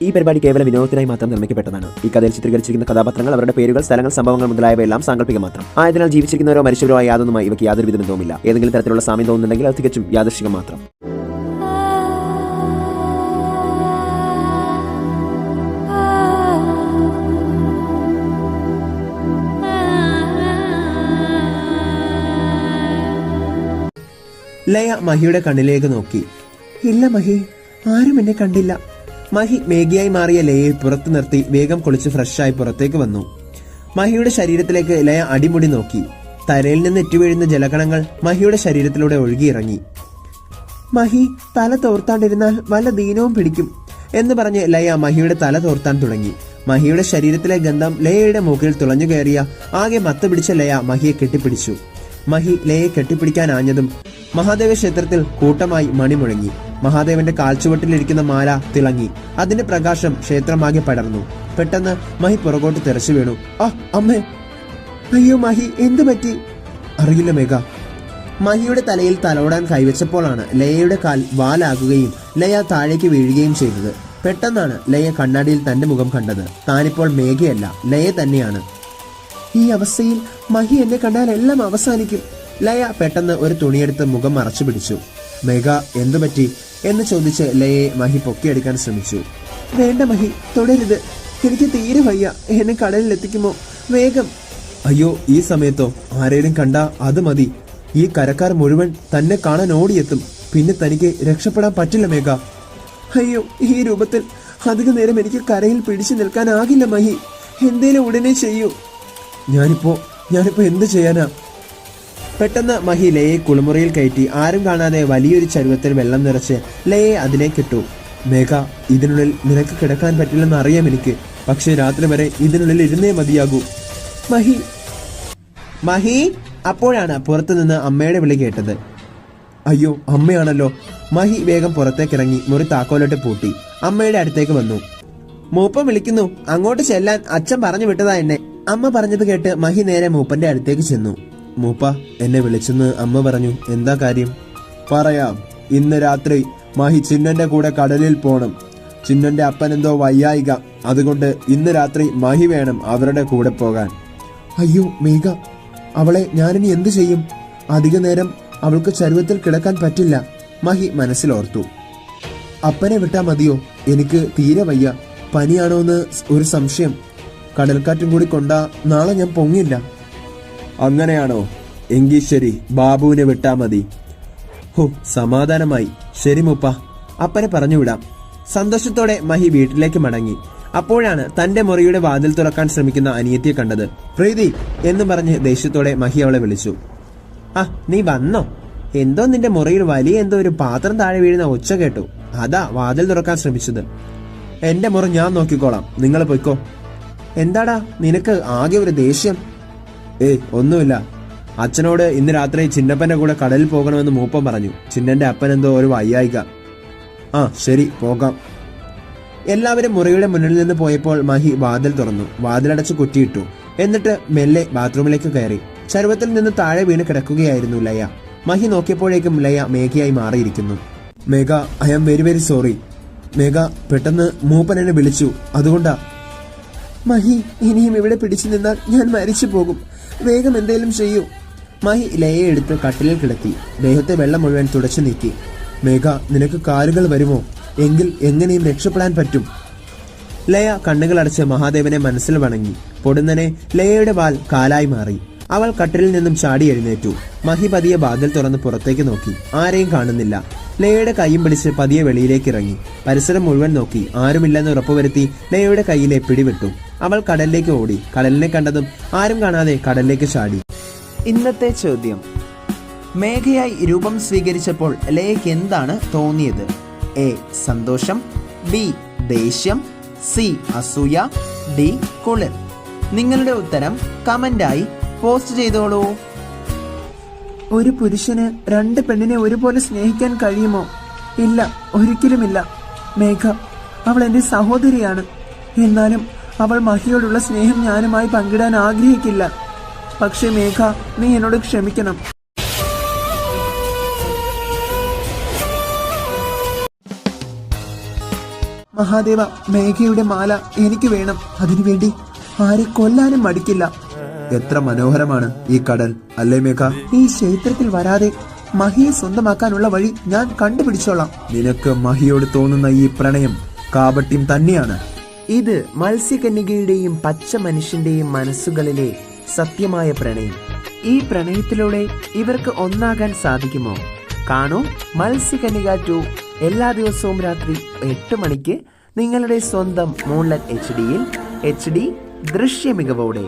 ഈ പരിപാടി കേവലം വിനോദത്തിനായി മാത്രം നിർമ്മിക്കപ്പെട്ടതാണ്. ഈ കഥയിൽ ചിത്രീകരിച്ചിരിക്കുന്ന കഥാപാത്രങ്ങൾ അവരുടെ പേരുകൾ സ്ഥലങ്ങൾ സംഭവങ്ങൾ മുതലായവയെല്ലാം സാങ്കല്പിക മാത്രം. ആയതിനാൽ ജീവിച്ചിരിക്കുന്നവരോ മരിച്ചവരോ ആയ യാതൊന്നുമായി ഇവയ്ക്ക് യാതൊരു വിധ ബന്ധവുമില്ല ഏതെങ്കിലും തരത്തിലുള്ള സാമ്യം തോന്നുന്നുണ്ടെങ്കിൽ അത് തികച്ചും യാദൃശികം മാത്രം. ലയ മഹിയുടെ കണ്ണിലേക്ക് നോക്കി. ഇല്ല മഹി ആരും എന്നെ കണ്ടില്ല. മഹി മേഘിയായി മാറിയ ലയയെ പുറത്തു നിർത്തി വേഗം കുളിച്ച് ഫ്രഷായി പുറത്തേക്ക് വന്നു. മഹിയുടെ ശരീരത്തിലേക്ക് ലയ അടിമുടി നോക്കി. തലയിൽ നിന്ന് എറ്റുവീഴുന്ന ജലകണങ്ങൾ മഹിയുടെ ശരീരത്തിലൂടെ ഒഴുകിയിറങ്ങി. മഹി തല തോർത്താണ്ടിരുന്നാൽ വല്ല ദീനവും പിടിക്കും എന്ന് പറഞ്ഞ് ലയ മഹിയുടെ തല തോർത്താൻ തുടങ്ങി. മഹിയുടെ ശരീരത്തിലെ ഗന്ധം ലയയുടെ മൂക്കിൽ തുളഞ്ഞു കയറിയ ആകെ മത്ത് പിടിച്ച ലയ മഹിയെ കെട്ടിപ്പിടിച്ചു. മഹി ലയെ കെട്ടിപ്പിടിക്കാൻ ആഞ്ഞതും മഹാദേവ ക്ഷേത്രത്തിൽ കൂട്ടമായി മണി മുഴങ്ങി മഹാദേവന്റെ കാൽച്ചുവട്ടിലിരിക്കുന്ന മാല തിളങ്ങി. അതിന്റെ പ്രകാശം ക്ഷേത്രമാകെ പടർന്നു. പെട്ടെന്ന് മഹി പുറകോട്ട് തെരച്ചു വീണു. ആ അമ്മേ. അയ്യോ മഹി എന്തു പറ്റി? അറിയില്ല മേഘ. മഹിയുടെ തലയിൽ തലോടാൻ കൈവച്ചപ്പോഴാണ് ലയയുടെ കാൽ വാലാകുകയും ലയ താഴേക്ക് വീഴുകയും ചെയ്തത്. പെട്ടെന്നാണ് ലയ കണ്ണാടിയിൽ തന്റെ മുഖം കണ്ടത്. താനിപ്പോൾ മേഘയല്ല ലയ തന്നെയാണ്. ഈ അവസ്ഥയിൽ മഹി എന്നെ കണ്ടാൽ എല്ലാം അവസാനിക്കും. ലയ പെട്ടെന്ന് ഒരു തുണിയെടുത്ത് മുഖം മറച്ചു പിടിച്ചു. മേഘ എന്തു പറ്റി? എന്ന് ചോദിച്ച് ലയെ മഹി പൊക്കിയെടുക്കാൻ ശ്രമിച്ചു. വേണ്ട മഹി തുടരുത്. എനിക്ക് തീരെ വയ്യ. എന്നെ കടലിൽ എത്തിക്കുമോ വേഗം. അയ്യോ ഈ സമയത്തോ? ആരേലും കണ്ടാ അത് മതി. ഈ കരക്കാർ മുഴുവൻ തന്നെ കാണാൻ ഓടിയെത്തും. പിന്നെ തനിക്ക് രക്ഷപ്പെടാൻ പറ്റില്ല മേഘ. അയ്യോ ഈ രൂപത്തിൽ അധിക നേരം എനിക്ക് കരയിൽ പിടിച്ചു നിൽക്കാനാകില്ല മഹി. എന്തേലും ഉടനെ ചെയ്യൂ. ഞാനിപ്പോ ഞാനിപ്പോ എന്ത് ചെയ്യാനാ? പെട്ടെന്ന് മഹി ലയെ കുളിമുറിയിൽ കയറ്റി ആരും കാണാതെ വലിയൊരു ചരുവത്തിൽ വെള്ളം നിറച്ച് ലയെ അതിലേക്കിട്ടു മേഘ ഇതിനുള്ളിൽ നിനക്ക് കിടക്കാൻ പറ്റില്ലെന്ന് അറിയാം എനിക്ക്. പക്ഷെ രാത്രി വരെ ഇതിനുള്ളിൽ ഇരുന്നേ മതിയാകൂ. മഹി മഹി അപ്പോഴാണ് പുറത്തുനിന്ന് അമ്മയുടെ വിളി കേട്ടത്. അയ്യോ അമ്മയാണല്ലോ. മഹി വേഗം പുറത്തേക്കിറങ്ങി മുറി താക്കോലിട്ട് പൂട്ടി. അമ്മയുടെ അടുത്തേക്ക് വന്നു. മൂപ്പ വിളിക്കുന്നു അങ്ങോട്ട് ചെല്ലാൻ അച്ഛൻ പറഞ്ഞു വിട്ടതാ എന്നെ. അമ്മ പറഞ്ഞത് കേട്ട് മഹി നേരെ മൂപ്പന്റെ അടുത്തേക്ക് ചെന്നു. മൂപ്പ എന്നെ വിളിച്ചെന്ന് അമ്മ പറഞ്ഞു. എന്താ കാര്യം? പറയാം. ഇന്ന് രാത്രി മഹി ചിന്നന്റെ കൂടെ കടലിൽ പോണം. ചിന്നന്റെ അപ്പൻ എന്തോ വയ്യായിക. അതുകൊണ്ട് ഇന്ന് രാത്രി മഹി വേണം അവരുടെ കൂടെ പോകാൻ. അയ്യോ മേഘ. അവളെ ഞാനിനി എന്തു ചെയ്യും? അധിക നേരം അവൾക്ക് ചരുവത്തിൽ കിടക്കാൻ പറ്റില്ല. മഹി മനസ്സിലോർത്തു. അപ്പനെ വിട്ടാ മതിയോ? എനിക്ക് തീരെ വയ്യ. പനിയാണോ എന്ന് ഒരു സംശയം. കടൽക്കാറ്റും കൂടി കൊണ്ടാ നാളെ ഞാൻ പൊങ്ങില്ല. അങ്ങനെയാണോ? എങ്കിൽ ശരി ബാബുവിനെ വിട്ടാ മതി. ഹോ സമാധാനമായി. ശരി മുപ്പ. അപ്പനെ പറഞ്ഞുവിടാം. സന്തോഷത്തോടെ മഹി വീട്ടിലേക്ക് മടങ്ങി. അപ്പോഴാണ് തന്റെ മുറിയുടെ വാതിൽ തുറക്കാൻ ശ്രമിക്കുന്ന അനിയത്തിയെ കണ്ടത്. പ്രീതി എന്ന് പറഞ്ഞ് ദേഷ്യത്തോടെ മഹി അവളെ വിളിച്ചു. ആ നീ വന്നോ? എന്തോ നിന്റെ മുറിയിൽ വലിയ എന്തോ ഒരു പാത്രം താഴെ വീഴുന്ന ഒച്ച കേട്ടു. അതാ വാതിൽ തുറക്കാൻ ശ്രമിച്ചത്. എന്റെ മുറി ഞാൻ നോക്കിക്കോളാം. നിങ്ങൾ പൊയ്ക്കോ. എന്താടാ നിനക്ക് ആകെ ഒരു ദേഷ്യം? ഏയ് ഒന്നുമില്ല. അച്ഛനോട് ഇന്ന് രാത്രി ചിന്നപ്പന്റെ കൂടെ കടലിൽ പോകണമെന്ന് മൂപ്പൻ പറഞ്ഞു. ചിന്നന്റെ അപ്പൻ എന്തോ ഒരു വയ്യായിക. ആ ശരി പോകാം. എല്ലാവരും മുറിയുടെ മുന്നിൽ നിന്ന് പോയപ്പോൾ മഹി വാതിൽ തുറന്നു. വാതിലടച്ച് കുറ്റിയിട്ടു. എന്നിട്ട് മെല്ലെ ബാത്റൂമിലേക്ക് കയറി. ചരുവത്തിൽ നിന്ന് താഴെ വീണ് കിടക്കുകയായിരുന്നു ലയ. മഹി നോക്കിയപ്പോഴേക്കും ലയ മേഘയായി മാറിയിരിക്കുന്നു. Megha I am very very sorry. Megha പെട്ടെന്ന് മൂപ്പൻ എന്നെ വിളിച്ചു. അതുകൊണ്ടാ. മഹി ഇനിയും ഇവിടെ പിടിച്ചു നിന്നാൽ ഞാൻ മരിച്ചു പോകും വേഗം എന്തേലും ചെയ്യൂ. മഹി ലയെ എടുത്ത് കട്ടിലിൽ കിടത്തി. ദേഹത്തെ വെള്ളം മുഴുവൻ തുടച്ചു നീക്കി. മേഘ നിനക്ക് കാലുകൾ വരുമോ? എങ്കിൽ എങ്ങനെയും രക്ഷപ്പെടാൻ പറ്റും. ലയ കണ്ണുകൾ അടച്ച് മഹാദേവനെ മനസ്സിൽ വണങ്ങി. പൊടുന്നനെ ലയയുടെ വാൽ കാലായി മാറി. അവൾ കട്ടിലിൽ നിന്നും ചാടി എഴുന്നേറ്റു. മഹി പതിയെ ബാതിൽ തുറന്ന് പുറത്തേക്ക് നോക്കി. ആരെയും കാണുന്നില്ല. ലയയുടെ കൈയും പിടിച്ച് പതിയെ വെളിയിലേക്ക് ഇറങ്ങി. പരിസരം മുഴുവൻ നോക്കി. ആരുമില്ലെന്ന് ഉറപ്പുവരുത്തി ലയയുടെ കൈയിലെ പിടിവിട്ടു. അവൾ കടലിലേക്ക് ഓടി. കടലിനെ കണ്ടതും ആരും കാണാതെ കടലിലേക്ക് ചാടി. ഇന്നത്തെ ചോദ്യം. മേഘയായി രൂപം സ്വീകരിച്ചപ്പോൾ ലയയ്ക്ക് എന്താണ് തോന്നിയത്? എ. സന്തോഷം. ബി. ദേഷ്യം. സി. അസൂയ. ഡി. കുളിർ. നിങ്ങളുടെ ഉത്തരം കമന്റായി പോസ്റ്റ് ചെയ്തോളൂ. ഒരു പുരുഷന് രണ്ട് പെണ്ണിനെ ഒരുപോലെ സ്നേഹിക്കാൻ കഴിയുമോ? ഇല്ല ഒരിക്കലുമില്ല. മേഘ അവൾ എന്റെ സഹോദരിയാണ്. എന്നാലും അവൾ മഹിയോടുള്ള സ്നേഹം ഞാനുമായി പങ്കിടാൻ ആഗ്രഹിക്കില്ല. പക്ഷേ മേഘ നീ എന്നോട് ക്ഷമിക്കണം. മഹാദേവ മേഘയുടെ മാല എനിക്ക് വേണം. അതിനുവേണ്ടി ആരെ കൊല്ലാനും മടിക്കില്ല. എത്ര മനോഹരമാണ് ഈ കടൽ അല്ലേ മേഘ? ഈ ക്ഷേത്രത്തിൽ വരാതെ മഹിയെ സ്വന്തമാക്കാനുള്ള വഴി ഞാൻ കണ്ടുപിടിച്ചോളാം. നിനക്ക് മഹിയോട് തോന്നുന്ന ഈ പ്രണയം കാപട്യം തന്നെയാണ്. ഇത് മത്സ്യകന്യകയുടെയും പച്ച മനുഷ്യന്റെയും മനസ്സുകളിലെ സത്യമായ പ്രണയം. ഈ പ്രണയത്തിലൂടെ ഇവർക്ക് ഒന്നാകാൻ സാധിക്കുമോ? കാണൂ മത്സ്യകന്യക ടു എല്ലാ ദിവസവും രാത്രി എട്ട് മണിക്ക് നിങ്ങളുടെ സ്വന്തം മൂൺലറ്റ് എച്ച് ഡിയിൽ എച്ച് ഡി ദൃശ്യ മികവോടെ